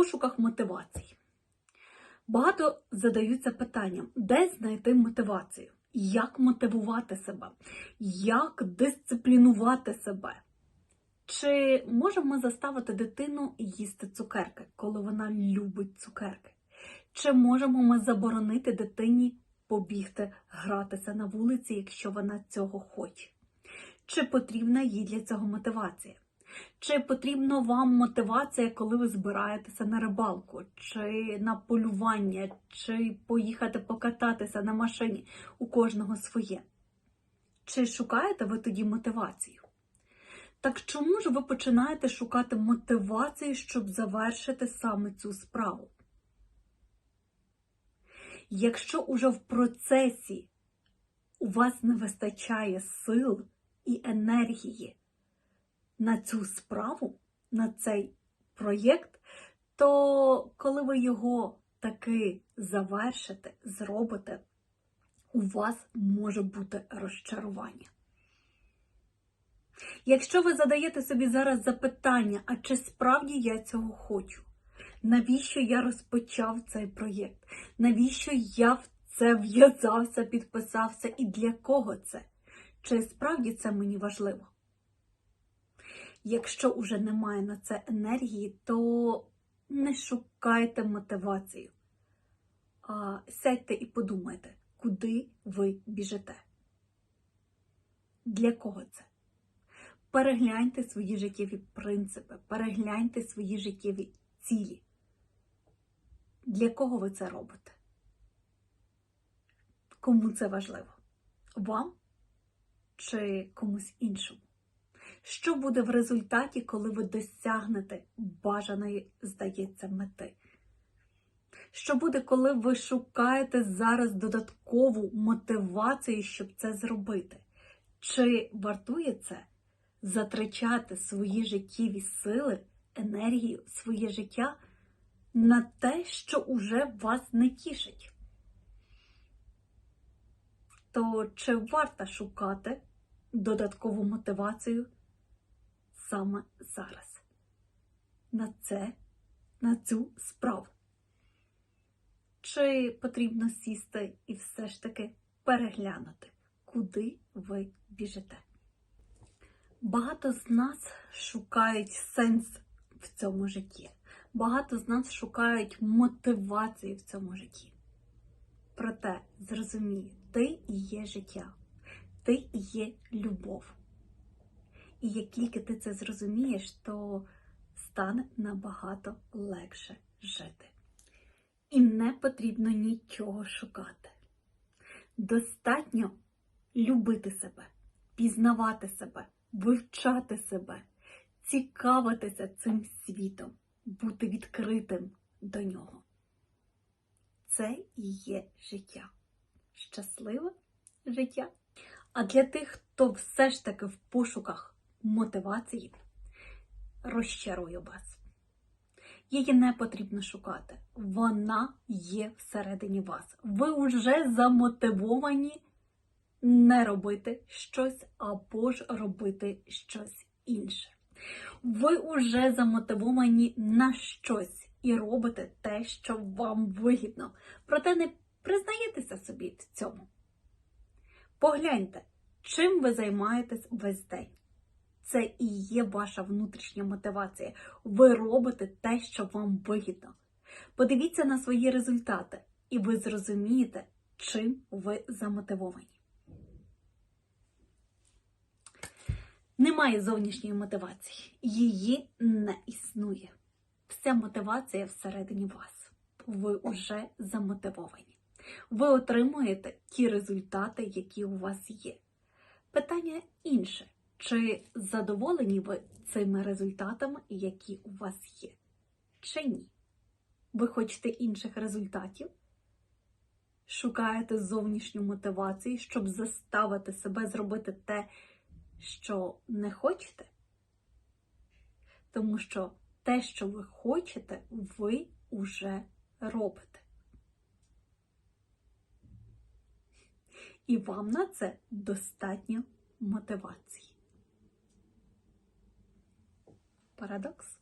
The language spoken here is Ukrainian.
пошуках мотивації. Багато задаються питанням, де знайти мотивацію, як мотивувати себе, як дисциплінувати себе. Чи можемо ми заставити дитину їсти цукерки, коли вона любить цукерки? Чи можемо ми заборонити дитині побігти гратися на вулиці, якщо вона цього хоче? Чи потрібна їй для цього мотивація? Чи потрібна вам мотивація, коли ви збираєтеся на рибалку, чи на полювання, чи поїхати покататися на машині у кожного своє? Чи шукаєте ви тоді мотивацію? Так чому ж ви починаєте шукати мотивацію, щоб завершити саме цю справу? Якщо уже в процесі у вас не вистачає сил і енергії на цю справу, на цей проєкт, то коли ви його таки завершите, зробите, у вас може бути розчарування. Якщо ви задаєте собі зараз запитання, а чи справді я цього хочу? Навіщо я розпочав цей проєкт? Навіщо я в це в'язався, підписався і для кого це? Чи справді це мені важливо? Якщо уже немає на це енергії, то не шукайте мотивацію. А сядьте і подумайте, куди ви біжите. Для кого це? Перегляньте свої життєві принципи, перегляньте свої життєві цілі. Для кого ви це робите? Кому це важливо? Вам чи комусь іншому? Що буде в результаті, коли ви досягнете бажаної, здається, мети? Що буде, коли ви шукаєте зараз додаткову мотивацію, щоб це зробити? Чи вартує це затрачати свої життєві сили, енергію, своє життя на те, що уже вас не тішить? То чи варто шукати додаткову мотивацію саме зараз? На це, на цю справу? Чи потрібно сісти і все ж таки переглянути, куди ви біжите? Багато з нас шукають сенс в цьому житті. Багато з нас шукають мотивації в цьому житті. Проте зрозумій, ти і є життя, ти і є любов. І як тільки ти це зрозумієш, то стане набагато легше жити. І не потрібно нічого шукати. Достатньо любити себе, пізнавати себе, вивчати себе, цікавитися цим світом, бути відкритим до нього. Це і є життя. Щасливе життя. А для тих, хто все ж таки в пошуках мотивації, розчарую вас. Її не потрібно шукати. Вона є всередині вас. Ви вже замотивовані не робити щось або ж робити щось інше. Ви вже замотивовані на щось і робите те, що вам вигідно. Проте не признаєтеся собі в цьому. Погляньте, чим ви займаєтесь весь день. Це і є ваша внутрішня мотивація. Ви робите те, що вам вигідно. Подивіться на свої результати, і ви зрозумієте, чим ви замотивовані. Немає зовнішньої мотивації. Її не існує. Вся мотивація всередині вас. Ви вже замотивовані. Ви отримуєте ті результати, які у вас є. Питання інше. Чи задоволені ви цими результатами, які у вас є? Чи ні? Ви хочете інших результатів? Шукаєте зовнішню мотивацію, щоб заставити себе зробити те, що не хочете? Тому що те, що ви хочете, ви уже робите. І вам на це достатньо мотивації. Парадокс?